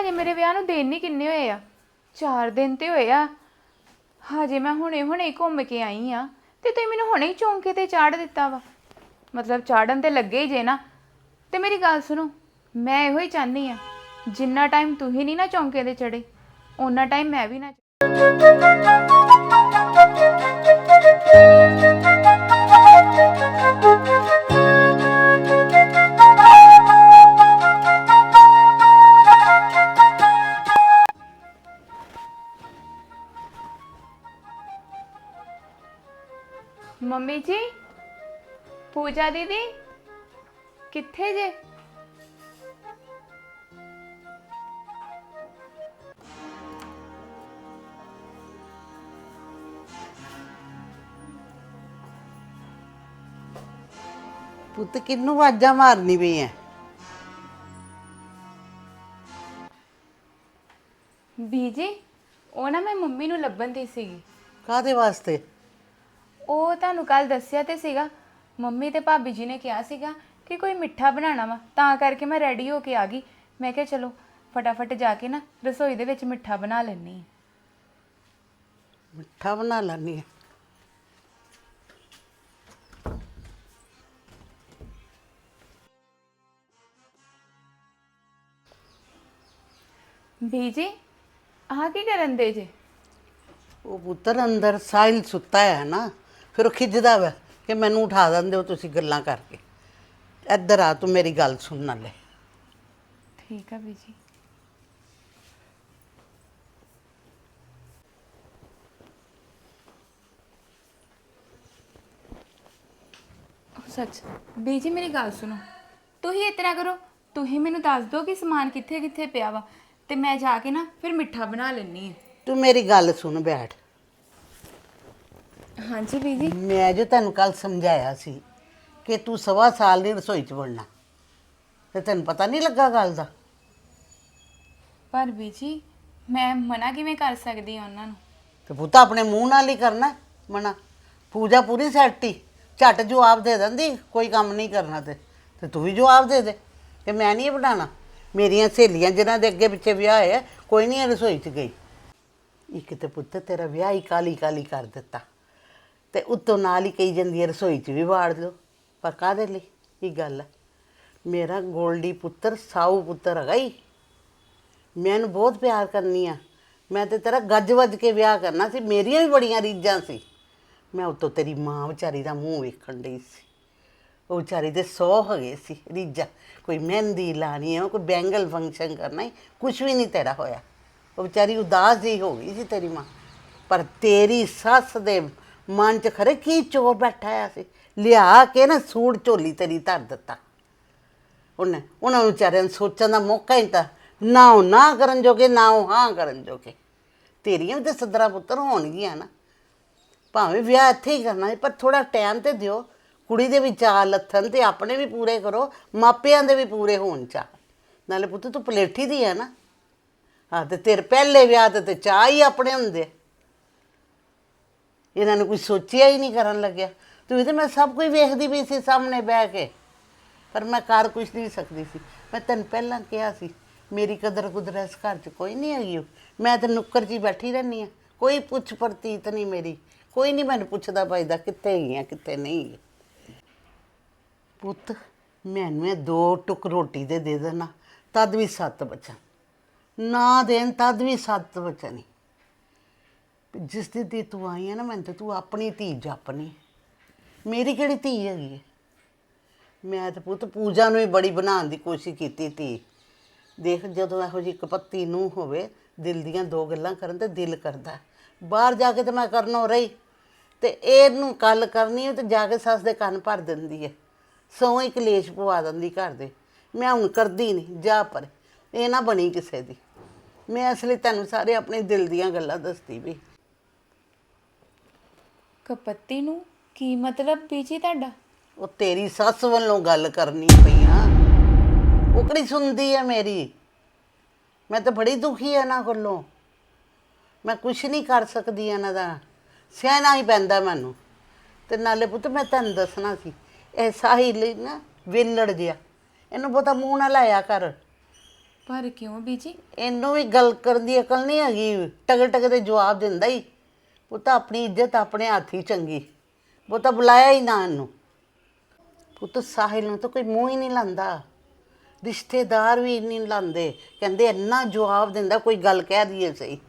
ਹਜੇ ਮੇਰੇ ਵਿਆਹ ਨੂੰ ਦਿਨ ਨਹੀਂ ਕਿੰਨੇ ਹੋਏ ਆ? 4 ਦਿਨ ਤੇ ਹੋਏ ਆ। ਹਜੇ ਮੈਂ ਹੁਣੇ ਹੁਣੇ ਘੁੰਮ ਕੇ ਆਈ ਆ। ਤੇ ਤੁਸੀਂ ਮੈਨੂੰ ਹੁਣੇ ਹੀ ਚੌਂਕੇ ਤੇ ਚਾੜ ਦਿੱਤਾ ਵਾ। ਮਤਲਬ ਚਾੜਨ ਤੇ ਲੱਗੇ ਹੀ ਜੇ ਨਾ। ਤੇ ਮੇਰੀ ਗੱਲ ਸੁਣੋ, ਮੈਂ ਇਹੋ ਹੀ ਚਾਹਨੀ ਆ, ਜਿੰਨਾ ਟਾਈਮ ਤੁਸੀਂ ਨਹੀਂ ਨਾ ਚੌਂਕੇ ਤੇ ਚੜੇ, ਓਨਾ ਟਾਈਮ ਮੈਂ ਵੀ ਨਾ ਮੰਮੀ ਜੀ ਪੂਜਾ ਦੀਦੀ ਕਿੱਥੇ ਜੇ? ਪੁੱਤ ਕਿੰਨੂੰ ਆਵਾਜ਼ਾਂ ਮਾਰਨੀ ਪਈ ਐ? ਬੀਜੀ ਉਹ ਨਾ ਮੈਂ ਮੰਮੀ ਨੂੰ ਲੱਭਣ ਦੀ ਸੀਗੀ। ਕਾਦੇ ਵਾਸਤੇ? ਉਹ ਤੁਹਾਨੂੰ ਕੱਲ ਦੱਸਿਆ ਤੇ ਸੀਗਾ। ਮੰਮੀ ਤੇ ਭਾਬੀ ਜੀ ਨੇ ਕਿਹਾ ਸੀਗਾ ਕਿ ਕੋਈ ਮਿੱਠਾ ਬਣਾਉਣਾ ਵਾ ਤਾਂ ਕਰਕੇ ਮੈਂ ਰੈਡੀ ਹੋ ਕੇ ਆ ਗਈ। ਮੈਂ ਕਿਹਾ ਚਲੋ ਫਟਾਫਟ ਜਾ ਕੇ ਨਾ ਰਸੋਈ ਦੇ ਵਿੱਚ ਮਿੱਠਾ ਬਣਾ ਲੈਣੀ ਹੈ। ਮਿੱਠਾ ਬਣਾ ਲੈਣੀ ਐ ਬੀਜੀ ਆਹ ਕੀ ਕਰਨ ਦੇ ਜੇ? ਉਹ ਪੁੱਤਰ ਅੰਦਰ ਸਾਹਿਲ ਸੁੱਤਾ ਹੈ ਨਾ। ਫਿਰ ਉਹ ਖਿੱਚਦਾ ਵਾ ਕਿ ਮੈਨੂੰ ਉਠਾ ਦਿੰਦੇ ਹੋ ਤੁਸੀਂ ਗੱਲਾਂ ਕਰਕੇ। ਇੱਧਰ ਆ ਤੂੰ ਮੇਰੀ ਗੱਲ ਸੁਣ ਨਾਲੇ ਠੀਕ ਆ ਬੀਜੀ ਸੱਚ ਬੀਜੀ ਮੇਰੀ ਗੱਲ ਸੁਣੋ। ਤੁਸੀਂ ਇਸ ਤਰ੍ਹਾਂ ਕਰੋ ਤੁਸੀਂ ਮੈਨੂੰ ਦੱਸ ਦਿਓ ਕਿ ਸਮਾਨ ਕਿੱਥੇ ਕਿੱਥੇ ਪਿਆ ਵਾ ਤੇ ਮੈਂ ਜਾ ਕੇ ਨਾ ਫਿਰ ਮਿੱਠਾ ਬਣਾ ਲੈਣੀ ਹੈ। ਤੂੰ ਮੇਰੀ ਗੱਲ ਸੁਣ ਬੈਠ। ਹਾਂਜੀ ਬੀਜੀ ਮੈਂ ਜੋ ਤੈਨੂੰ ਕੱਲ ਸਮਝਾਇਆ ਸੀ ਕਿ ਤੂੰ ਸਵਾ ਸਾਲ ਦੀ ਰਸੋਈ 'ਚ ਵੜਨਾ ਤੇ ਤੈਨੂੰ ਪਤਾ ਨਹੀਂ ਲੱਗਾ ਗੱਲ ਦਾ? ਪਰ ਬੀਜੀ ਮੈਂ ਮਨਾ ਕਿਵੇਂ ਕਰ ਸਕਦੀ ਹਾਂ ਉਹਨਾਂ ਨੂੰ? ਤੇ ਪੁੱਤ ਆਪਣੇ ਮੂੰਹ ਨਾਲ ਹੀ ਕਰਨਾ ਮਨਾ। ਪੂਜਾ ਪੂਰੀ ਸੈੱਟੀ ਝੱਟ ਜਵਾਬ ਦੇ ਦਿੰਦੀ ਕੋਈ ਕੰਮ ਨਹੀਂ ਕਰਨਾ ਤੇ। ਤੇ ਤੂੰ ਵੀ ਜਵਾਬ ਦੇ ਦੇ ਕਿ ਮੈਂ ਨਹੀਂ ਇਹ ਬਣਾਉਣਾ। ਮੇਰੀਆਂ ਸਹੇਲੀਆਂ ਜਿਨ੍ਹਾਂ ਦੇ ਅੱਗੇ ਪਿੱਛੇ ਵਿਆਹ ਹੈ ਕੋਈ ਨਹੀਂ ਇਹ ਰਸੋਈ 'ਚ ਗਈ। ਇੱਕ ਤੇ ਪੁੱਤ ਤੇਰਾ ਵਿਆਹ ਹੀ ਕਾਲੀ ਕਾਲੀ ਕਰ ਦਿੱਤਾ। ਤੇ ਉੱਤੋਂ ਨਾਲ ਹੀ ਕਹੀ ਜਾਂਦੀ ਹੈ, ਰਸੋਈ 'ਚ ਵੀ ਵਾੜ ਲਓ ਪਰ ਕਾਹਦੇ ਲਈ? ਇਹ ਗੱਲ ਹੈ। ਮੇਰਾ ਗੋਲਡੀ ਪੁੱਤਰ, ਸਾਊ ਪੁੱਤਰ ਹੈਗਾ ਹੀ ਮੈਂ ਇਹਨੂੰ ਬਹੁਤ ਪਿਆਰ ਕਰਨੀ ਆ। ਮੈਂ ਤੇ ਤੇਰਾ ਗੱਜ ਵੱਜ ਕੇ ਵਿਆਹ ਕਰਨਾ ਸੀ। ਮੇਰੀਆਂ ਵੀ ਬੜੀਆਂ ਰੀਝਾਂ ਸੀ। ਮੈਂ ਉਤੋਂ ਤੇਰੀ ਮਾਂ ਵਿਚਾਰੀ ਦਾ ਮੂੰਹ ਵੇਖਣ ਡਈ ਸੀ। ਉਹ ਵਿਚਾਰੀ ਦੇ ਸੌ ਹੈਗੇ ਸੀ ਰੀਝਾਂ। ਕੋਈ ਮਹਿੰਦੀ ਲਾਣੀ ਹੈ ਕੋਈ ਬੈਂਗਲ ਫੰਕਸ਼ਨ ਕਰਨਾ ਹੈ ਕੁਝ ਵੀ ਨਹੀਂ ਤੇਰਾ ਹੋਇਆ। ਉਹ ਵਿਚਾਰੀ ਉਦਾਸ ਜਿਹੀ ਹੋ ਗਈ ਸੀ ਤੇਰੀ ਮਾਂ। ਪਰ ਤੇਰੀ ਸੱਸ ਦੇ ਮਨ 'ਚ ਖਰੇ ਕੀ ਚੋਰ ਬੈਠਾ ਆ ਸੀ? ਲਿਆ ਕੇ ਨਾ ਸੂਟ ਝੋਲੀ ਤੇਰੀ ਧਰ ਦਿੱਤਾ। ਉਹਨੇ, ਉਹਨਾਂ ਨੂੰ ਵਿਚਾਰਿਆਂ ਨੂੰ ਸੋਚਣ ਦਾ ਮੌਕਾ ਹੀ ਤਾਂ ਨਾ ਉਹ ਨਾ ਕਰਨ ਜੋਗੇ, ਨਾ ਉਹ ਹਾਂ ਕਰਨ ਜੋਗੇ। ਤੇਰੀਆਂ ਵੀ ਤਾਂ ਸੱਦਰਾ ਪੁੱਤਰ ਹੋਣਗੀਆਂ ਨਾ। ਭਾਵੇਂ ਵਿਆਹ ਇੱਥੇ ਹੀ ਕਰਨਾ ਹੈ ਪਰ ਥੋੜਾ ਟਾਈਮ ਤੇ ਦਿਓ। ਕੁੜੀ ਦੇ ਵੀ ਚਾਅ ਲੱਥਣ ਤੇ ਆਪਣੇ ਵੀ ਪੂਰੇ ਕਰੋ, ਮਾਪਿਆਂ ਦੇ ਵੀ ਪੂਰੇ ਹੋਣ ਚਾਹ ਨਾਲੇ ਪੁੱਤ ਤੂੰ ਪਲੇਠੀ ਦੀ ਹੈ ਨਾ। ਹਾਂ ਤੇ ਤੇਰੇ ਪਹਿਲੇ ਵਿਆਹ ਤੇ ਤੇ ਚਾਹ ਹੀ ਆਪਣੇ ਹੁੰਦੇ ਆ। ਇਹਨਾਂ ਨੂੰ ਕੋਈ ਸੋਚਿਆ ਹੀ ਨਹੀਂ ਕਰਨ ਲੱਗਿਆ। ਤੂੰ ਤੇ ਮੈਂ ਸਭ ਕੁਝ ਵੇਖਦੀ ਵੀ ਸੀ ਸਾਹਮਣੇ ਬਹਿ ਕੇ। ਪਰ ਮੈਂ ਕਰ ਕੁਝ ਨਹੀਂ ਸਕਦੀ ਸੀ। ਮੈਂ ਤੈਨੂੰ ਪਹਿਲਾਂ ਕਿਹਾ ਸੀ, ਮੇਰੀ ਕਦਰ ਕੁਦਰ ਇਸ ਘਰ 'ਚ ਕੋਈ ਨਹੀਂ ਹੈਗੀ ਓ। ਮੈਂ ਤਾਂ ਨੁੱਕਰ 'ਚ ਹੀ ਬੈਠੀ ਰਹਿੰਦੀ ਆ ਕੋਈ ਪੁੱਛ ਪ੍ਰਤੀਤ ਨਹੀਂ ਮੇਰੀ। ਕੋਈ ਨਹੀਂ ਮੈਨੂੰ ਪੁੱਛਦਾ ਭਾਈਦਾ ਕਿੱਥੇ ਗਈਆਂ ਕਿੱਥੇ ਨਹੀਂ ਪੁੱਤ, ਮੈਨੂੰ ਇਹ ਦੋ ਟੁਕ ਰੋਟੀ ਦੇ ਦੇ ਦੇਣਾ, ਤਦ ਵੀ ਸੱਤ ਬਚਨ ਨਾ ਦੇਣ ਤਦ ਵੀ ਸੱਤ ਬਚਨ ਜਿਸ ਦੀ ਧੀ ਤੂੰ ਆਈ ਹੈ ਨਾ, ਮੈਨੂੰ ਤਾਂ ਤੂੰ ਆਪਣੀ ਧੀ ਜਪਨੀ ਮੇਰੀ ਕਿਹੜੀ ਧੀ ਹੈਗੀ ਹੈ ਮੈਂ ਤਾਂ ਪੁੱਤ ਪੂਜਾ ਨੂੰ ਹੀ ਬੜੀ ਬਣਾਉਣ ਦੀ ਕੋਸ਼ਿਸ਼ ਕੀਤੀ ਧੀ। ਦੇਖ, ਜਦੋਂ ਇਹੋ ਜਿਹੀ ਕਪੱਤੀ ਨੂੰ ਹੋਵੇ, ਦਿਲ ਦੀਆਂ ਦੋ ਗੱਲਾਂ ਕਰਨ ਤੇ ਦਿਲ ਕਰਦਾ। ਬਾਹਰ ਜਾ ਕੇ ਤੇ ਮੈਂ ਕਰਨੋਂ ਰਹੀ। ਤੇ ਇਹਨੂੰ ਕੱਲ ਕਰਨੀ ਹੈ ਤੇ ਜਾ ਕੇ ਸੱਸ ਦੇ ਕੰਨ ਭਰ ਦਿੰਦੀ ਹੈ ਸੌ ਹੀ ਕਲੇਸ਼ ਪਵਾ ਦਿੰਦੀ ਘਰ ਦੇ। ਮੈਂ ਹੁਣ ਕਰਦੀ ਨਹੀਂ ਜਾ ਪਰ। ਇਹ ਨਾ ਬਣੀ ਕਿਸੇ ਦੀ। ਮੈਂ ਇਸ ਲਈ ਤੈਨੂੰ ਸਾਰੇ ਆਪਣੇ ਦਿਲ ਦੀਆਂ ਗੱਲਾਂ ਦੱਸਦੀ ਵੀ ਕਪੱਤੀ ਨੂੰ ਕੀ ਮਤਲਬ ਬੀਜੀ ਤੁਹਾਡਾ? ਉਹ ਤੇਰੀ ਸੱਸ ਵੱਲੋਂ ਗੱਲ ਕਰਨੀ ਪਈ ਆ। ਉਹ ਕਿਹੜੀ ਸੁਣਦੀ ਹੈ ਮੇਰੀ? ਮੈਂ ਤਾਂ ਬੜੀ ਦੁਖੀ ਆ ਇਹਨਾਂ ਕੋਲੋਂ। ਮੈਂ ਕੁਝ ਨਹੀਂ ਕਰ ਸਕਦੀ ਇਹਨਾਂ ਦਾ। ਸਹਿਣਾ ਹੀ ਪੈਂਦਾ ਮੈਨੂੰ। ਤੇ ਨਾਲੇ ਪੁੱਤ ਮੈਂ ਤੈਨੂੰ ਦੱਸਣਾ ਸੀ ਇਹ ਸਾਹਿਲ ਨਾ ਵਿਲੜ ਜਿਆ ਇਹਨੂੰ ਬਹੁਤਾ ਮੂੰਹ ਨਾ ਲਾਇਆ ਕਰ। ਪਰ ਕਿਉਂ ਬੀਜੀ ਇਹਨੂੰ ਵੀ ਗੱਲ ਕਰਨ ਦੀ ਅਕਲ ਨਹੀਂ ਹੈਗੀ। ਟਕ ਟਕ ਦੇ ਜਵਾਬ ਦਿੰਦਾ ਹੀ ਉਹ ਤਾਂ ਆਪਣੀ ਇੱਜ਼ਤ ਆਪਣੇ ਹੱਥ ਹੀ ਚੰਗੀ। ਉਹ ਤਾਂ ਬੁਲਾਇਆ ਹੀ ਨਾ ਇਹਨੂੰ। ਪੁੱਤ ਸਾਹਿਲ ਨੂੰ ਤਾਂ ਕੋਈ ਮੂੰਹ ਹੀ ਨਹੀਂ ਲਾਂਦਾ। ਰਿਸ਼ਤੇਦਾਰ ਵੀ ਨਹੀਂ ਲਾਂਦੇ। ਕਹਿੰਦੇ ਇੰਨਾ ਜਵਾਬ ਦਿੰਦਾ, ਕੋਈ ਗੱਲ ਕਹਿ ਦਈਏ ਸਹੀ।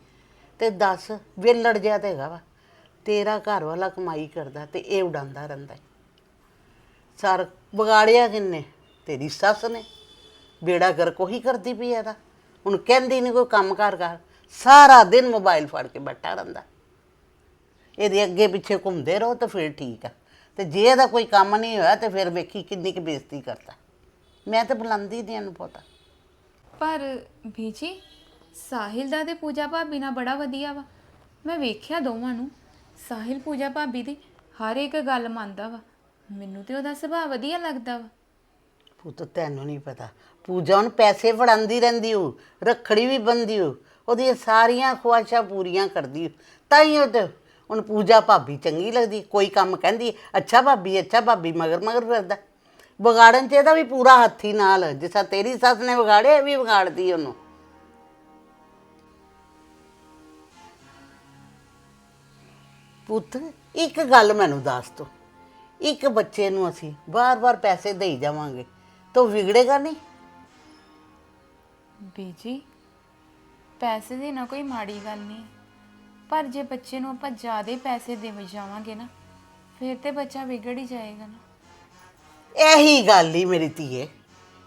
ਤੇ ਦੱਸ ਵੇਲੜ ਜਿਹਾ ਤੇ ਹੈਗਾ ਵਾ। ਤੇਰਾ ਘਰ ਵਾਲਾ ਕਮਾਈ ਕਰਦਾ ਤੇ ਇਹ ਉਡਾਉਂਦਾ ਰਹਿੰਦਾ। ਸਰ, ਵਿਗਾੜਿਆ ਕਿੰਨੇ? ਤੇਰੀ ਸੱਸ ਨੇ। ਬੇੜਾ ਕਰ ਕੋਈ ਕਰਦੀ ਪਈ ਇਹਦਾ। ਹੁਣ ਕਹਿੰਦੀ ਨਹੀਂ ਕੋਈ ਕੰਮ ਕਾਰ ਕਰ। ਸਾਰਾ ਦਿਨ ਮੋਬਾਈਲ ਫੜ ਕੇ ਬੈਠਾ ਰਹਿੰਦਾ। ਇਹਦੇ ਅੱਗੇ ਪਿੱਛੇ ਘੁੰਮਦੇ ਰਹੋ ਤਾਂ ਫਿਰ ਠੀਕ ਆ। ਤੇ ਜੇ ਇਹਦਾ ਕੋਈ ਕੰਮ ਨਹੀਂ ਹੋਇਆ ਤੇ ਫਿਰ ਵੇਖੀ ਕਿੰਨੀ ਕੁ ਬੇਇੱਜ਼ਤੀ ਕਰਦਾ ਮੈਂ ਤਾਂ ਬੁਲਾਉਂਦੀ ਨਹੀਂ ਇਹਨੂੰ ਪਤਾ। ਪਰ ਬੀਜੀ ਸਾਹਿਲ ਦਾ ਤੇ ਪੂਜਾ ਭਾਬੀ ਨਾਲ ਬੜਾ ਵਧੀਆ ਵਾ। ਮੈਂ ਵੇਖਿਆ ਦੋਵਾਂ ਨੂੰ। ਸਾਹਿਲ ਪੂਜਾ ਭਾਬੀ ਦੀ ਹਰ ਇੱਕ ਗੱਲ ਮੰਨਦਾ ਵਾ। ਮੈਨੂੰ ਤੇ ਉਹਦਾ ਸੁਭਾਅ ਵਧੀਆ ਲੱਗਦਾ ਵਾ। ਪੁੱਤ ਤੈਨੂੰ ਨਹੀਂ ਪਤਾ। ਪੂਜਾ ਹੁਣ ਪੈਸੇ ਫੜਾਉਂਦੀ ਰਹਿੰਦੀ ਹੋ ਰੱਖੜੀ ਵੀ ਬੰਦੀ ਹੋ ਉਹਦੀਆਂ ਸਾਰੀਆਂ ਖੁਆਇਸ਼ਾਂ ਪੂਰੀਆਂ ਕਰਦੀ ਤਾਂ ਹੀ ਉਹ ਤੇ ਹੁਣ ਪੂਜਾ ਭਾਬੀ ਚੰਗੀ ਲੱਗਦੀ, ਕੋਈ ਕੰਮ ਕਹਿੰਦੀ, ਅੱਛਾ ਭਾਬੀ ਅੱਛਾ ਭਾਬੀ, ਮਗਰ ਮਗਰ ਫਿਰਦਾ। ਵਿਗਾੜਨ ਚ ਇਹਦਾ ਵੀ ਪੂਰਾ ਹੱਥੀ ਨਾਲ ਜਿਸ ਤੇਰੀ ਸੱਸ ਨੇ ਵਿਗਾੜਿਆ, ਇਹ ਵੀ ਵਿਗਾੜਦੀ ਉਹਨੂੰ। ਪੁੱਤ, ਇੱਕ ਗੱਲ ਮੈਨੂੰ ਦੱਸ ਤੋ। ਇੱਕ ਬੱਚੇ ਨੂੰ ਅਸੀਂ ਬਾਰ-ਬਾਰ ਪੈਸੇ ਦੇਈ ਜਾਵਾਂਗੇ। ਤਾਂ ਵਿਗੜੇਗਾ ਨਹੀਂ? ਬੀਜੀ, ਪੈਸੇ ਦੀ ਨਾ ਕੋਈ ਮਾੜੀ ਗੱਲ ਨਹੀਂ। ਪਰ ਜੇ ਬੱਚੇ ਨੂੰ ਆਪਾਂ ਜ਼ਿਆਦਾ ਪੈਸੇ ਦੇ ਜਾਵਾਂਗੇ ਨਾ ਫਿਰ ਤੇ ਬੱਚਾ ਵਿਗੜ ਹੀ ਜਾਏਗਾ ਨਾ। ਇਹੀ ਗੱਲ ਹੀ ਮੇਰੀ ਧੀਏ।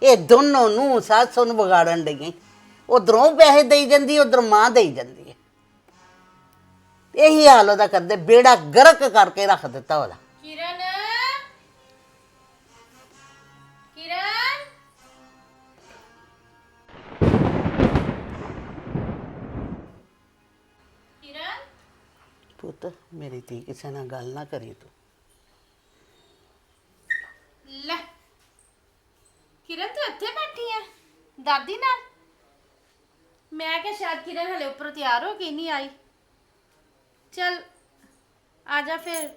ਇਹ ਦੋਨੋਂ ਨੂੰ ਸੱਸ ਨੂੰ ਵਿਗਾੜਨ ਡਈਆਂ ਉਧਰੋਂ ਪੈਸੇ ਦੇਈ ਜਾਂਦੀ ਉਧਰ ਮਾਂ ਦੇਈ ਜਾਂਦੀ ਹੈ ਇਹੀ ਹਾਲ ਉਹਦਾ ਕਰਦੇ ਬੇੜਾ ਗਰਕ ਕਰਕੇ ਰੱਖ ਦਿੱਤਾ ਉਹਦਾ। ਕਿਰਨ ਪੁੱਤ ਮੇਰੀ ਧੀ ਕਿਸੇ ਨਾਲ ਗੱਲ ਨਾ ਕਰੀ ਤੂੰ। ਲੈ ਕਿਰਨ ਤੂੰ ਇੱਥੇ ਬੈਠੀ ਆ ਦਾਦੀ ਨਾਲ? ਮੈਂ ਕਿਹਾ ਸ਼ਾਇਦ ਕਿਰਨ ਹਲੇ ਉੱਪਰ ਤਿਆਰ ਹੋ ਕੇ ਨਹੀਂ ਆਈ। ਚਲ ਆ ਜਾ ਫਿਰ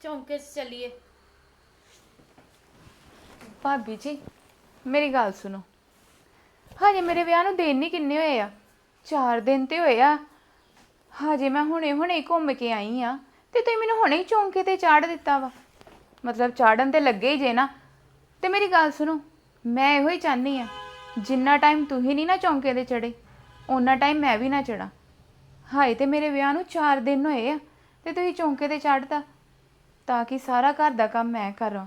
ਚੌਂਕੇ 'ਚ ਚੱਲੀਏ। ਭਾਬੀ ਜੀ ਮੇਰੀ ਗੱਲ ਸੁਣੋ। ਹਜੇ ਮੇਰੇ ਵਿਆਹ ਨੂੰ ਦਿਨ ਨਹੀਂ ਕਿੰਨੇ ਹੋਏ ਆ? 4 ਦਿਨ ਤੇ ਹੋਏ ਆ। ਹਾਜੇ ਮੈਂ ਹੁਣੇ ਹੁਣੇ ਘੁੰਮ ਕੇ ਆਈ ਆ ਤੇ ਤੁਸੀਂ ਮੈਨੂੰ ਹੁਣੇ ਹੀ ਚੌਂਕੇ ਤੇ ਚਾੜ ਦਿੱਤਾ ਵਾ। ਮਤਲਬ ਚਾੜਨ ਤੇ ਲੱਗੇ ਹੀ ਜੇ ਨਾ। ਤੇ ਮੇਰੀ ਗੱਲ ਸੁਣੋ, ਮੈਂ ਇਹੋ ਹੀ ਚਾਹਨੀ ਆ, ਜਿੰਨਾ ਟਾਈਮ ਤੁਸੀਂ ਨਹੀਂ ਨਾ ਚੌਂਕੇ ਤੇ ਚੜੇ ਓਨਾ ਟਾਈਮ ਮੈਂ ਵੀ ਨਾ ਚੜਾ ਹਾਏ, ਤੇ ਮੇਰੇ ਵਿਆਹ ਨੂੰ 4 ਦਿਨ ਹੋਏ ਆ ਤੇ ਤੁਸੀਂ ਚੌਂਕੇ ਤੇ ਚੜਦਾ ਤਾਂ ਕਿ ਸਾਰਾ ਘਰ ਦਾ ਕੰਮ ਮੈਂ ਕਰਾਂ।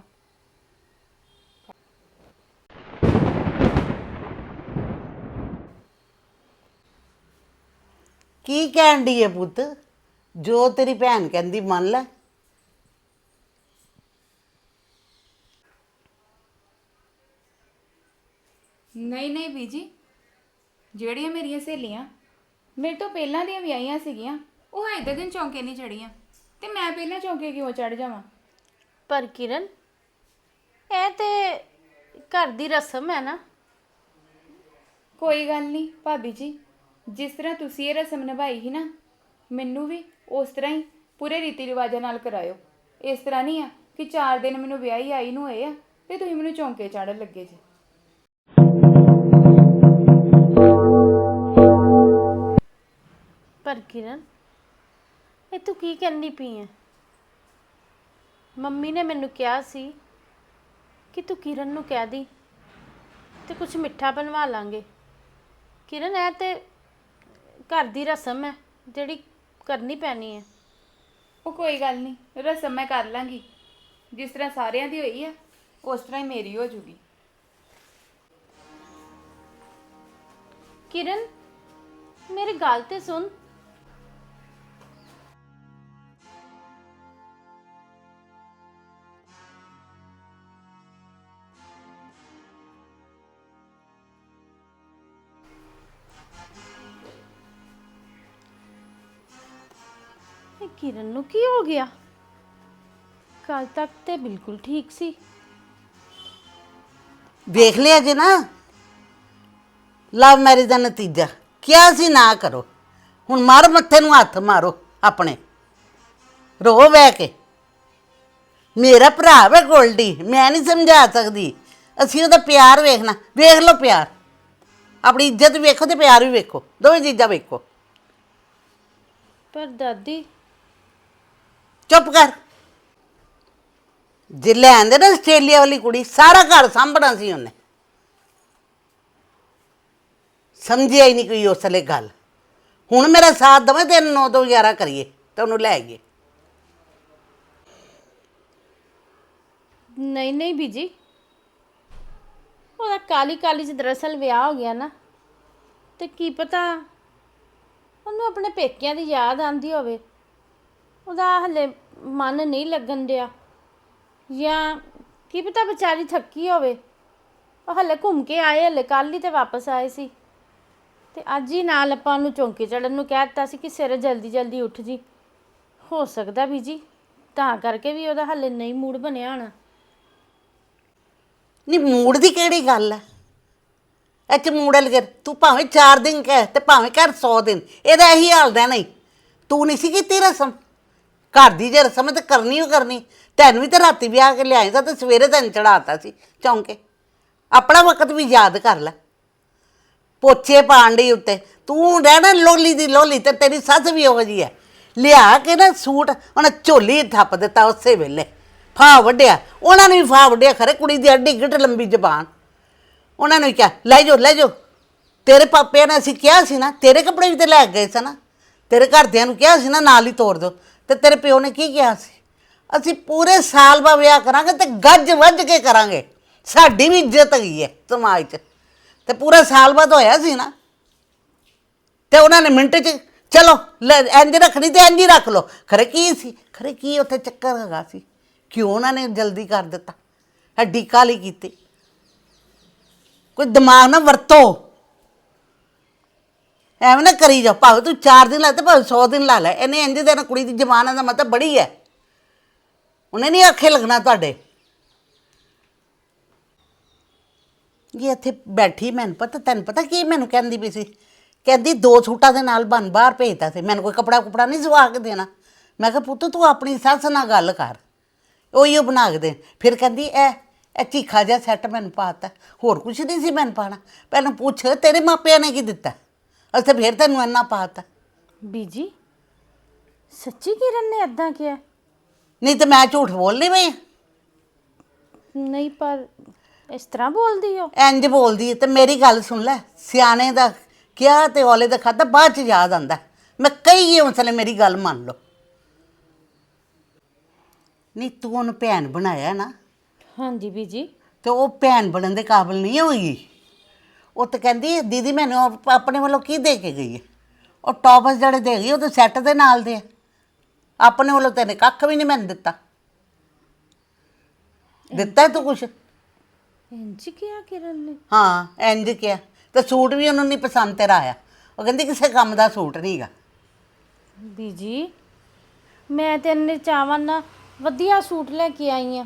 ਕੀ ਕਹਿਣ ਦੀ ਹੈ ਪੁੱਤ? ਜੋ ਤੇਰੀ ਭੈਣ ਕਹਿੰਦੀ ਮੰਨ ਲੈ। ਨਹੀਂ ਨਹੀਂ ਬੀਜੀ ਜਿਹੜੀਆਂ ਮੇਰੀਆਂ ਸਹੇਲੀਆਂ ਮੇਰੇ ਤੋਂ ਪਹਿਲਾਂ ਦੀਆਂ ਵਿਆਹੀਆਂ ਸੀਗੀਆਂ ਉਹ ਹਾਈ ਤੱਕ ਚੌਂਕੇ ਨਹੀਂ ਚੜੀਆਂ ਤੇ ਮੈਂ ਪਹਿਲਾਂ ਚੌਂਕੇ ਕਿਉਂ ਚੜ ਜਾਵਾਂ? ਪਰ ਕਿਰਨ ਇਹ ਤੇ ਘਰ ਦੀ ਰਸਮ ਹੈ ਨਾ। ਕੋਈ ਗੱਲ ਨਹੀਂ ਭਾਬੀ ਜੀ। ਜਿਸ ਤਰ੍ਹਾਂ ਤੁਸੀਂ ਇਹ ਰਸਮ ਨਿਭਾਈ ਸੀ ਨਾ, ਮੈਨੂੰ ਵੀ ਉਸ ਤਰ੍ਹਾਂ ਹੀ ਪੂਰੇ ਰੀਤੀ ਰਿਵਾਜਾਂ ਨਾਲ ਕਰਾਇਓ। ਇਸ ਤਰ੍ਹਾਂ ਨਹੀਂ ਆ ਕਿ 4 ਦਿਨ ਮੈਨੂੰ ਵਿਆਹੀ ਆਈ ਨੂੰ ਹੋਏ ਆ ਤੇ ਤੁਸੀਂ ਮੈਨੂੰ ਚੌਂਕੇ ਚਾੜਨ ਲੱਗੇ ਜੇ। ਪਰ ਕਿਰਨ, ਇਹ ਤੂੰ ਕੀ ਕਰਨੀ ਪਈ ਹੈ ਮੰਮੀ ਨੇ ਮੈਨੂੰ ਕਿਹਾ ਸੀ ਕਿ ਤੂੰ ਕਿਰਨ ਨੂੰ ਕਹਿ ਦੀ ਤੇ ਕੁਝ ਮਿੱਠਾ ਬਣਵਾ ਲਾਂਗੇ। ਕਿਰਨ, ਇਹ ਤੇ ਘਰ ਦੀ ਰਸਮ ਹੈ ਜਿਹੜੀ ਕਰਨੀ ਪੈਣੀ ਹੈ। ਉਹ ਕੋਈ ਗੱਲ ਨਹੀਂ ਰਸਮ ਮੈਂ ਕਰ ਲਾਂਗੀ। ਜਿਸ ਤਰ੍ਹਾਂ ਸਾਰਿਆਂ ਦੀ ਹੋਈ ਆ ਉਸ ਤਰ੍ਹਾਂ ਹੀ ਮੇਰੀ ਹੋ ਜੂਗੀ। ਕਿਰਨ ਮੇਰੀ ਗੱਲ ਤੇ ਸੁਣ। ਕਿਰਨ ਨੂੰ ਕੀ ਹੋ ਗਿਆ? ਕੱਲ ਤੱਕ ਤੇ ਬਿਲਕੁਲ ਠੀਕ ਸੀ। ਵੇਖ ਲਿਆ ਜੇ ਨਾ। ਲਵ ਮੈਰਿਜ ਦਾ ਨਤੀਜਾ। ਕਿਹਾ ਸੀ ਨਾ ਕਰੋ। ਹੁਣ ਮਾਰ ਮੱਥੇ ਨੂੰ ਹੱਥ ਮਾਰੋ ਆਪਣੇ। ਰੋ ਬਹਿ ਕੇ। ਮੇਰਾ ਭਰਾ ਵੇ ਗੋਲਡੀ ਮੈਂ ਨਹੀਂ ਸਮਝਾ ਸਕਦੀ। ਅਸੀਂ ਉਹਦਾ ਪਿਆਰ ਵੇਖਣਾ। ਵੇਖ ਲਓ ਪਿਆਰ। ਆਪਣੀ ਇੱਜ਼ਤ ਵੇਖੋ ਤੇ ਪਿਆਰ ਵੀ ਵੇਖੋ। ਦੋਵੇਂ ਚੀਜ਼ਾਂ ਵੇਖੋ। ਪਰ ਦਾਦੀ ਚੁੱਪ ਕਰ। ਜੇ ਲੈ ਆਂਦੇ ਨਾ ਆਸਟ੍ਰੇਲੀਆ ਵਾਲੀ ਕੁੜੀ, ਸਾਰਾ ਘਰ ਸਾਂਭਣਾ ਸੀ ਉਹਨੇ। ਸਮਝਿਆ ਹੀ ਨਹੀਂ ਕੋਈ ਉਸ ਵੇਲੇ ਗੱਲ। ਹੁਣ ਮੇਰਾ ਸਾਥ ਦਵੇਂ ਤੇ 9 ਤੋਂ 11 ਕਰੀਏ, ਤਾਂ ਉਹਨੂੰ ਲੈ ਆਈਏ। ਨਹੀਂ ਨਹੀਂ ਬੀਜੀ। ਉਹਦਾ ਕਾਲੀ ਕਾਲੀ ਚ ਦਰਅਸਲ ਵਿਆਹ ਹੋ ਗਿਆ ਨਾ। ਤੇ ਕੀ ਪਤਾ, ਉਹਨੂੰ ਆਪਣੇ ਪੇਕਿਆਂ ਦੀ ਯਾਦ ਆਂਦੀ ਹੋਵੇ। ਉਹਦਾ ਹਲੇ ਮਨ ਨਹੀਂ ਲੱਗਣ ਡਿਆ। ਜਾਂ ਕੀ ਪਤਾ ਵਿਚਾਰੀ ਥੱਕੀ ਹੋਵੇ। ਉਹ ਹਲੇ ਘੁੰਮ ਕੇ ਆਏ, ਹਲੇ ਕੱਲ ਹੀ ਤੇ ਵਾਪਸ ਆਏ ਸੀ। ਤੇ ਅੱਜ ਹੀ ਨਾਲ ਆਪਾਂ ਉਹਨੂੰ ਚੌਂਕੇ ਚੜਨ ਨੂੰ ਕਹਿ ਦਿੱਤਾ ਸੀ ਕਿ ਸਵੇਰੇ ਜਲਦੀ ਜਲਦੀ ਉੱਠ ਜੀ। ਹੋ ਸਕਦਾ ਬੀਜੀ ਤਾਂ ਕਰਕੇ ਵੀ ਉਹਦਾ ਹਲੇ ਨਹੀਂ ਮੂਡ ਬਣਿਆ ਹੋਣਾ। ਨਹੀਂ, ਮੂਡ ਦੀ ਕਿਹੜੀ ਗੱਲ ਹੈ ਇਹ ਚ ਮੂਡ ਲਗੇ ਤੂੰ ਭਾਵੇਂ 4 ਦਿਨ ਕਹਿ ਤੇ ਭਾਵੇਂ ਕਰ 100 ਦਿਨ, ਇਹਦਾ ਇਹੀ ਹਾਲ ਦਾ ਨਹੀਂ ਤੂੰ ਨਹੀਂ ਸੀ ਕੀਤੀ ਰਸਮ? ਘਰ ਦੀ ਜੇ ਰਸਮ ਹੈ ਤੇ ਕਰਨੀ ਓ ਕਰਨੀ। ਤੈਨੂੰ ਵੀ ਤਾਂ ਰਾਤੀ ਵਿਆਹ ਕੇ ਲਿਆਏ ਤਾਂ ਸਵੇਰੇ ਤੈਨੂੰ ਚੜਾਤਾ ਸੀ, ਚੌਂਕੇ। ਆਪਣਾ ਵਕਤ ਵੀ ਯਾਦ ਕਰ ਲੈ। ਪੋਚੇ ਪਾਣ ਡਈ ਉੱਤੇ। ਤੂੰ ਰਹਿਣਾ ਲੋਲੀ ਦੀ ਲੋਲੀ ਤੇ ਤੇਰੀ ਸੱਸ ਵੀ ਉਹ ਜੀ ਹੈ। ਲਿਆ ਕੇ ਨਾ ਸੂਟ, ਉਹਨੇ ਝੋਲੀ ਥੱਪ ਦਿੱਤਾ ਉਸੇ ਵੇਲੇ। ਫਾ ਵੱਡਿਆ ਉਹਨਾਂ ਨੇ ਵੀ ਫਾ ਵੱਡਿਆ ਖਰੇ, ਕੁੜੀ ਦੀ ਅੱਡੀ ਗਿੱਟ ਲੰਬੀ ਜ਼ਬਾਨ। ਉਹਨਾਂ ਨੇ ਵੀ ਕਿਹਾ, ਲੈ ਜਾਓ ਲੈ ਜਾਓ। ਤੇਰੇ ਪਾਪਿਆਂ ਨੇ ਅਸੀਂ ਕਿਹਾ ਸੀ ਨਾ, ਤੇਰੇ ਕੱਪੜੇ ਵੀ ਤੇ ਲੈ ਕੇ ਗਏ ਸੀ ਨਾ ਤੇਰੇ ਘਰਦਿਆਂ ਨੂੰ ਕਿਹਾ ਸੀ ਨਾ, ਨਾਲ ਹੀ ਤੋੜ ਦਿਓ। ਤੇ ਤੇਰੇ ਪਿਓ ਨੇ ਕੀ ਕਿਹਾ ਸੀ? ਅਸੀਂ ਪੂਰੇ ਸਾਲ ਬਾਅਦ ਵਿਆਹ ਕਰਾਂਗੇ ਤੇ ਗੱਜ ਵੱਜ ਕੇ ਕਰਾਂਗੇ। ਸਾਡੀ ਵੀ ਇੱਜ਼ਤ ਹੈਗੀ ਹੈ ਸਮਾਜ 'ਚ। ਤੇ ਪੂਰਾ ਸਾਲ ਬਾਅਦ ਹੋਇਆ ਸੀ ਨਾ। ਤੇ ਉਹਨਾਂ ਨੇ ਮਿੰਟ 'ਚ, ਚਲੋ, ਲੈ, ਇੰਜ ਰੱਖਣੀ ਤੇ ਇੰਜ ਹੀ ਰੱਖ ਲਓ। ਖਰੇ ਕੀ ਸੀ? ਖਰੇ ਕੀ ਉੱਥੇ ਚੱਕਰ ਹੈਗਾ ਸੀ? ਕਿਉਂ ਉਹਨਾਂ ਨੇ ਜਲਦੀ ਕਰ ਦਿੱਤਾ? ਹੱਡੀ ਕਾਲੀ ਕੀਤੀ? ਕੋਈ ਦਿਮਾਗ ਨਾ ਵਰਤੋ। ਐਵੇਂ ਨਾ ਕਰੀ ਜਾ ਭਾਵੇਂ ਤੂੰ 4 ਦਿਨ ਲਾ ਤੇ ਭਾਵੇਂ 100 ਦਿਨ ਲਾ ਲੈ। ਇਹਨੇ ਇੰਜ ਦੇ ਨਾ ਕੁੜੀ ਦੀ ਜ਼ਮਾਨਾ ਦਾ ਮਤਲਬ ਬੜੀ ਹੈ। ਉਹਨੇ ਨਹੀਂ ਆਖੇ ਲੱਗਣਾ ਤੁਹਾਡੇ। ਇਹ ਇੱਥੇ ਬੈਠੀ ਮੈਨੂੰ ਪਤਾ ਤੈਨੂੰ ਪਤਾ ਕੀ ਮੈਨੂੰ ਕਹਿੰਦੀ ਪਈ ਸੀ? ਕਹਿੰਦੀ, ਦੋ ਸੂਟਾਂ ਦੇ ਨਾਲ ਬਨ ਬਾਹਰ ਭੇਜਤਾ ਸੀ। ਮੈਨੂੰ ਕੋਈ ਕਪੜਾ ਕੁਪੜਾ ਨਹੀਂ ਸਵਾ ਕੇ ਦੇਣਾ। ਮੈਂ ਕਿਹਾ, ਪੁੱਤ ਤੂੰ ਆਪਣੀ ਸੱਸ ਨਾਲ ਗੱਲ ਕਰ। ਉਹੀ ਉਹ ਬਣਾ ਕੇ ਦੇ। ਫਿਰ ਕਹਿੰਦੀ, ਐ ਇਹ ਚੀਖਾ ਜਿਹਾ ਸੈੱਟ ਮੈਨੂੰ ਪਾਤਾ ਹੋਰ ਕੁਝ ਨਹੀਂ ਸੀ ਮੈਨੂੰ ਪਾਣਾ ਪਹਿਲਾਂ ਪੁੱਛ, ਤੇਰੇ ਮਾਪਿਆਂ ਨੇ ਕੀ ਦਿੱਤਾ? ਅਸੀਂ ਫਿਰ ਤੈਨੂੰ ਇੰਨਾ ਪਾਤਾ। ਬੀਜੀ ਸੱਚੀ ਕਿਰਨ ਨੇ ਅੱਦਾਂ ਕਿਹਾ? ਨਹੀਂ ਤੇ ਮੈਂ ਝੂਠ ਬੋਲਦੀ ਪਈ। ਨਹੀਂ ਪਰ ਇਸ ਤਰ੍ਹਾਂ ਬੋਲਦੀ ਹੋ ਇੰਜ ਬੋਲਦੀ ਹੈ ਤੇ ਮੇਰੀ ਗੱਲ ਸੁਣ ਲੈ ਸਿਆਣੇ ਦਾ ਕਿਹਾ ਤੇ ਔਲੇ ਦਾ ਖਾਦਾ ਬਾਅਦ ਚ ਯਾਦ ਆਂਦਾ। ਮੈਂ ਕਹੀ ਹੌਸਲੇ ਮੇਰੀ ਗੱਲ ਮੰਨ ਲਓ। ਨਹੀਂ ਤੂੰ ਉਹਨੂੰ ਭੈਣ ਬਣਾਇਆ ਨਾ। ਹਾਂਜੀ ਬੀਜੀ। ਤੇ ਉਹ ਭੈਣ ਬਣਨ ਦੇ ਕਾਬਿਲ ਨਹੀਂ ਹੋਈ ਉਹ ਤਾਂ ਕਹਿੰਦੀ ਦੀਦੀ ਮੈਨੂੰ ਆਪ- ਆਪਣੇ ਵੱਲੋਂ ਕੀ ਦੇ ਕੇ ਗਈ ਹੈ? ਉਹ ਟੌਪਸ ਜਿਹੜੇ ਦੇ ਗਈ ਉਹ ਤਾਂ ਸੈੱਟ ਦੇ ਨਾਲ ਦੇ ਆ। ਆਪਣੇ ਵੱਲੋਂ ਤੈਨੇ ਕੱਖ ਵੀ ਨਹੀਂ ਮੈਨੂੰ ਦਿੱਤਾ। ਦਿੱਤਾ ਤੂੰ ਕੁਛ? ਇੰਜ ਕਿਹਾ ਕਿਰਨ ਨੇ? ਹਾਂ ਇੰਜ ਕਿਹਾ। ਤੇ ਸੂਟ ਵੀ ਉਹਨੂੰ ਨਹੀਂ ਪਸੰਦ ਤੇਰਾ ਆਇਆ। ਉਹ ਕਹਿੰਦੀ ਕਿਸੇ ਕੰਮ ਦਾ ਸੂਟ ਨਹੀਂਗਾ ਬੀਜੀ ਮੈਂ ਤੇ ਇੰਨੇ ਚਾਵਾਂ ਨਾਲ ਵਧੀਆ ਸੂਟ ਲੈ ਕੇ ਆਈ ਆ।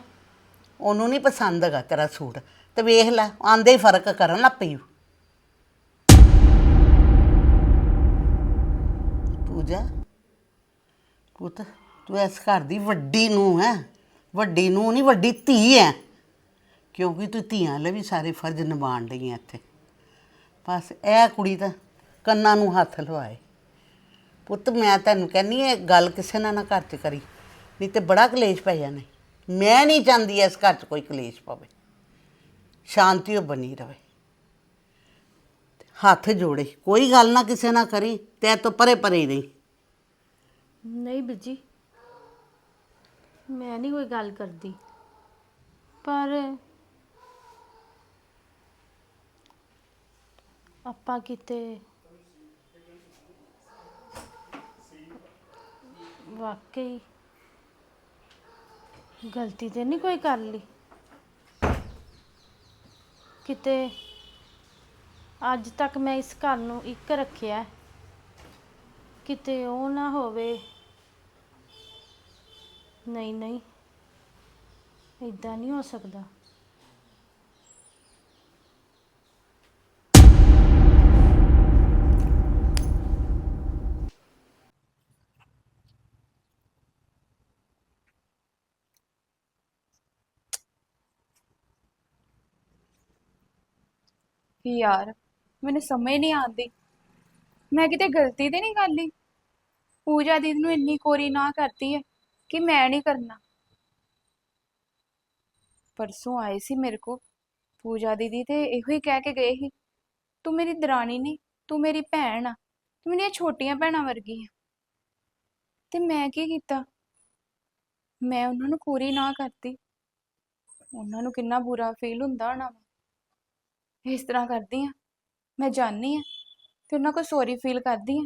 ਉਹਨੂੰ ਨਹੀਂ ਪਸੰਦ ਹੈਗਾ ਤੇਰਾ ਸੂਟ। ਤੇ ਵੇਖ ਲੈ ਆਂਦੇ ਹੀ ਫ਼ਰਕ ਕਰਨ ਲੱਗ ਪਈ ਓ। ਪੂਜਾ ਪੁੱਤ, ਤੂੰ ਇਸ ਘਰ ਦੀ ਵੱਡੀ ਨੂੰ ਹੈ ਵੱਡੀ ਨੂੰ ਨਹੀਂ, ਵੱਡੀ ਧੀ ਹੈ ਕਿਉਂਕਿ ਤੂੰ ਧੀਆਂ ਲਈ ਵੀ ਸਾਰੇ ਫਰਜ਼ ਨਿਭਾਣ ਲਈ ਹੈ ਇੱਥੇ। ਬਸ ਇਹ ਕੁੜੀ ਤਾਂ ਕੰਨਾਂ ਨੂੰ ਹੱਥ ਲਵਾਏ। ਪੁੱਤ, ਮੈਂ ਤੈਨੂੰ ਕਹਿੰਨੀ ਇਹ ਗੱਲ ਕਿਸੇ ਨਾਲ ਨਾ ਘਰ 'ਚ ਕਰੀ। ਨਹੀਂ ਤੇ ਬੜਾ ਕਲੇਸ਼ ਪੈ ਜਾਣਾ। ਮੈਂ ਨਹੀਂ ਚਾਹੁੰਦੀ ਇਸ ਘਰ 'ਚ ਕੋਈ ਕਲੇਸ਼ ਪਵੇ। ਸ਼ਾਂਤੀ ਉਹ ਬਣੀ ਰਵੇ। ਹੱਥ ਜੋੜੇ। ਕੋਈ ਗੱਲ ਨਾ ਕਿਸੇ ਨਾਲ ਕਰੀ, ਤੇ ਤੋਂ ਪਰੇ ਪਰੇ ਹੀ ਰਹੀ। ਨਹੀਂ ਬੀਜੀ। ਮੈਂ ਨਹੀਂ ਕੋਈ ਗੱਲ ਕਰਦੀ। ਪਰ ਆਪਾਂ ਕਿਤੇ ਵਾਕਈ ਗਲਤੀ ਤੇ ਨਹੀਂ ਕੋਈ ਕਰ ਲਈ। ਕਿਤੇ ਅੱਜ ਤੱਕ ਮੈਂ ਇਸ ਘਰ ਨੂੰ ਇੱਕ ਰੱਖਿਆ। ਹੈ। ਕਿਤੇ ਉਹ ਨਾ ਹੋਵੇ। ਨਹੀਂ ਨਹੀਂ। ਇਦਾਂ ਨਹੀਂ ਹੋ ਸਕਦਾ। ਵੀ ਯਾਰ, ਮੈਨੂੰ ਸਮਝ ਨਹੀਂ ਆਉਂਦੀ। ਮੈਂ ਕਿਤੇ ਗਲਤੀ ਤੇ ਨਹੀਂ ਕਰ ਲਈ? ਪੂਜਾ ਦੀਦੀ ਨੂੰ ਇੰਨੀ ਕੋਰੀ ਨਾ ਕਰਦੀ ਹੈ ਕਿ ਮੈਂ ਨਹੀਂ ਕਰਨਾ। ਪਰਸੋਂ ਆਏ ਸੀ ਮੇਰੇ ਕੋ ਪੂਜਾ ਦੀਦੀ ਤੇ ਇਹੋ ਹੀ ਕਹਿ ਕੇ ਗਏ ਸੀ, ਤੂੰ ਮੇਰੀ ਦਰਾਣੀ ਨਹੀਂ, ਤੂੰ ਮੇਰੀ ਭੈਣ ਆ, ਤੂੰ ਮੇਰੀਆਂ ਛੋਟੀਆਂ ਭੈਣਾਂ ਵਰਗੀ ਆ। ਤੇ ਮੈਂ ਕੀ ਕੀਤਾ? ਮੈਂ ਉਹਨਾਂ ਨੂੰ ਕੋਰੀ ਨਾ ਕਰਤੀ ਉਹਨਾਂ ਨੂੰ ਕਿੰਨਾ ਬੁਰਾ ਫੀਲ ਹੁੰਦਾ ਹੋਣਾ ਵਾ। ਇਸ ਤਰ੍ਹਾਂ ਕਰਦੀ ਆ, ਮੈਂ ਜਾਣੀ ਆ ਤੇ ਉਹਨਾਂ ਕੋਲ ਸੌਰੀ ਫੀਲ ਕਰਦੀ ਆ।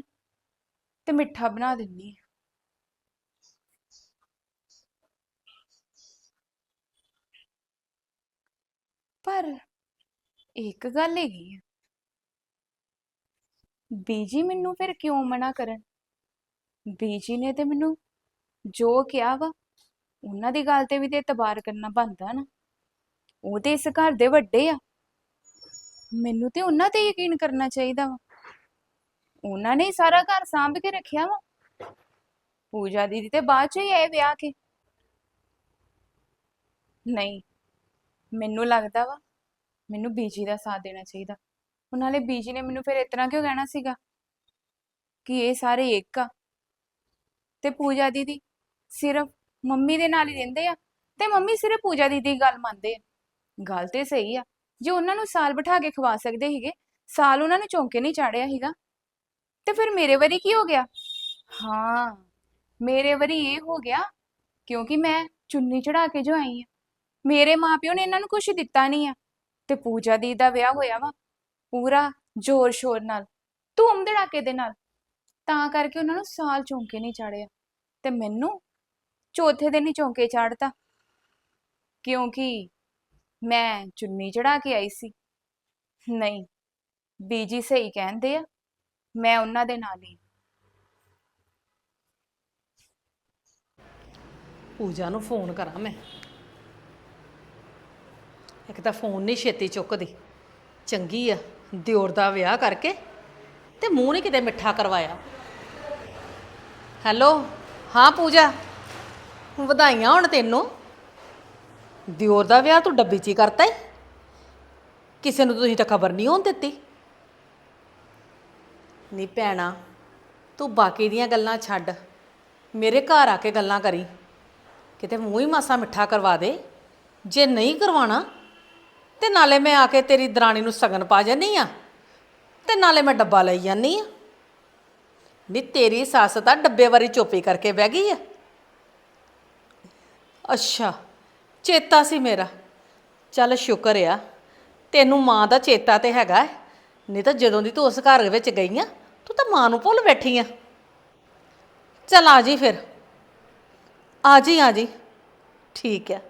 ਤੇ ਮਿੱਠਾ ਬਣਾ ਦਿੰਦੀ ਆ। ਪਰ ਇੱਕ ਗੱਲ ਹੈਗੀ ਆ। ਬੀਜੀ ਮੈਨੂੰ ਫਿਰ ਕਿਉਂ ਮਨਾ ਕਰਨ? ਬੀਜੀ ਨੇ ਤੇ ਮੈਨੂੰ ਜੋ ਕਿਹਾ ਵਾ, ਉਹਨਾਂ ਦੀ ਗੱਲ ਤੇ ਵੀ ਤੇ ਇਤਬਾਰ ਕਰਨਾ ਬਣਦਾ ਨਾ। ਉਹ ਤੇ ਇਸ ਘਰ ਦੇ ਵੱਡੇ ਆ। ਮੈਨੂੰ ਤੇ ਉਹਨਾਂ ਤੇ ਯਕੀਨ ਕਰਨਾ ਚਾਹੀਦਾ ਵਾ। ਉਹਨਾਂ ਨੇ ਹੀ ਸਾਰਾ ਘਰ ਸਾਂਭ ਕੇ ਰੱਖਿਆ ਵਾ। ਪੂਜਾ ਦੀਦੀ ਤੇ ਬਾਅਦ ਚ ਹੀ ਆਏ ਵਿਆਹ ਕੇ। ਨਹੀਂ, ਮੈਨੂੰ ਲੱਗਦਾ ਵਾ, ਮੈਨੂੰ ਬੀਜੀ ਦਾ ਸਾਥ ਦੇਣਾ ਚਾਹੀਦਾ। ਉਹਨਾਂ ਨਾਲੇ ਬੀਜੀ ਨੇ ਮੈਨੂੰ ਫਿਰ ਇਤਨਾ ਕਿਉਂ ਕਹਿਣਾ ਸੀਗਾ ਕਿ ਇਹ ਸਾਰੇ ਇੱਕ ਆ? ਤੇ ਪੂਜਾ ਦੀਦੀ ਸਿਰਫ ਮੰਮੀ ਦੇ ਨਾਲ ਹੀ ਰਹਿੰਦੇ ਆ ਤੇ ਮੰਮੀ ਸਿਰਫ ਪੂਜਾ ਦੀਦੀ ਦੀ ਗੱਲ ਮੰਨਦੇ ਆ। ਗੱਲ ਤੇ ਸਹੀ ਆ। ਜੇ ਉਹਨਾਂ ਨੂੰ ਸਾਲ ਬਿਠਾ ਕੇ ਖਵਾ ਸਕਦੇ ਸੀਗੇ, ਸਾਲ ਉਹਨਾਂ ਨੂੰ ਚੌਂਕੇ ਨਹੀਂ ਚਾੜਿਆ ਸੀਗਾ ਤੇ ਫਿਰ ਮੇਰੇ ਵਾਰੀ ਕੀ ਹੋ ਗਿਆ? ਹਾਂ, ਮੇਰੇ ਵਾਰੀ ਇਹ ਹੋ ਗਿਆ ਕਿਉਂਕਿ ਮੈਂ ਚੁੰਨੀ ਚੜਾ ਕੇ ਜੋ ਆਈ ਆ ਮੇਰੇ ਮਾਪਿਓ ਨੇ ਇਹਨਾਂ ਨੂੰ ਕੁਝ ਦਿੱਤਾ ਨਹੀਂ ਆ ਤੇ ਪੂਜਾ ਦੀ ਦਾ ਵਿਆਹ ਹੋਇਆ ਵਾ ਪੂਰਾ ਜ਼ੋਰ ਸ਼ੋਰ ਨਾਲ, ਧੂਮ ਧੜਾਕੇ ਦੇ ਨਾਲ। ਤਾਂ ਕਰਕੇ ਉਹਨਾਂ ਨੂੰ ਸਾਲ ਚੌਂਕੇ ਨਹੀਂ ਚਾੜਿਆ ਤੇ ਮੈਨੂੰ ਚੌਥੇ ਦਿਨ ਹੀ ਚੌਂਕੇ ਚਾੜਤਾ ਕਿਉਂਕਿ ਮੈਂ ਚੁੰਨੀ ਚੜਾ ਕੇ ਆਈ ਸੀ। ਨਹੀਂ, ਬੀਜੀ ਸਹੀ ਕਹਿੰਦੇ ਆ ਮੈਂ ਉਹਨਾਂ ਦੇ ਨਾਲ ਹੀ। ਪੂਜਾ ਨੂੰ ਫੋਨ ਕਰਾਂ ਮੈਂ। ਇੱਕ ਤਾਂ ਫੋਨ ਨਹੀਂ ਛੇਤੀ ਚੁੱਕਦੀ। ਚੰਗੀ ਆ, ਦਿਓਰ ਦਾ ਵਿਆਹ ਕਰਕੇ ਤੇ ਮੂੰਹ ਨਹੀਂ ਕਿਤੇ ਮਿੱਠਾ ਕਰਵਾਇਆ। ਹੈਲੋ, ਹਾਂ ਪੂਜਾ, ਵਧਾਈਆਂ ਹੁਣ ਤੈਨੂੰ। ਦਿਓਰ ਦਾ ਵਿਆਹ ਤੂੰ ਡੱਬੀ 'ਚ ਹੀ ਕਰਤਾ ਈ। ਕਿਸੇ ਨੂੰ ਤੁਸੀਂ ਤਾਂ ਖਬਰ ਨਹੀਂ ਹੋਣ ਦਿੱਤੀ। ਨਹੀਂ ਭੈਣਾ, ਤੂੰ ਬਾਕੀ ਦੀਆਂ ਗੱਲਾਂ ਛੱਡ। ਮੇਰੇ ਘਰ ਆ ਕੇ ਗੱਲਾਂ ਕਰੀ। ਕਿਤੇ ਮੂੰਹ ਹੀ ਮਾਸਾ ਮਿੱਠਾ ਕਰਵਾ ਦੇ। ਜੇ ਨਹੀਂ ਕਰਵਾਉਣਾ, ਤੇ ਨਾਲੇ ਮੈਂ ਆ ਕੇ ਤੇਰੀ ਦਰਾਣੀ ਨੂੰ ਸਗਨ ਪਾ ਜਾਨੀ ਆ। ਤੇ ਨਾਲੇ ਮੈਂ ਡੱਬਾ ਲਈ ਜਾਨੀ ਆ। ਨੀ ਤੇਰੀ ਸੱਸ ਤਾਂ ਡੱਬੇ ਵਾਰੀ ਚੋਪੀ ਕਰਕੇ ਬਹਿ ਗਈ ਆ। ਅੱਛਾ, ਚੇਤਾ ਸੀ ਮੇਰਾ। ਚੱਲ ਸ਼ੁਕਰ ਆ, ਤੈਨੂੰ ਮਾਂ ਦਾ ਚੇਤਾ ਤੇ ਹੈਗਾ ਨਹੀਂ ਤਾਂ ਜਦੋਂ ਦੀ ਤੂੰ ਉਸ ਘਰ ਵਿੱਚ ਗਈ ਆ ਤੂੰ ਤਾਂ ਮਾਂ ਨੂੰ ਭੁੱਲ ਬੈਠੀ ਆ। ਚੱਲ ਆ ਜੀ ਫਿਰ। ਆ ਜੀ ਆ ਜੀ। ਠੀਕ ਹੈ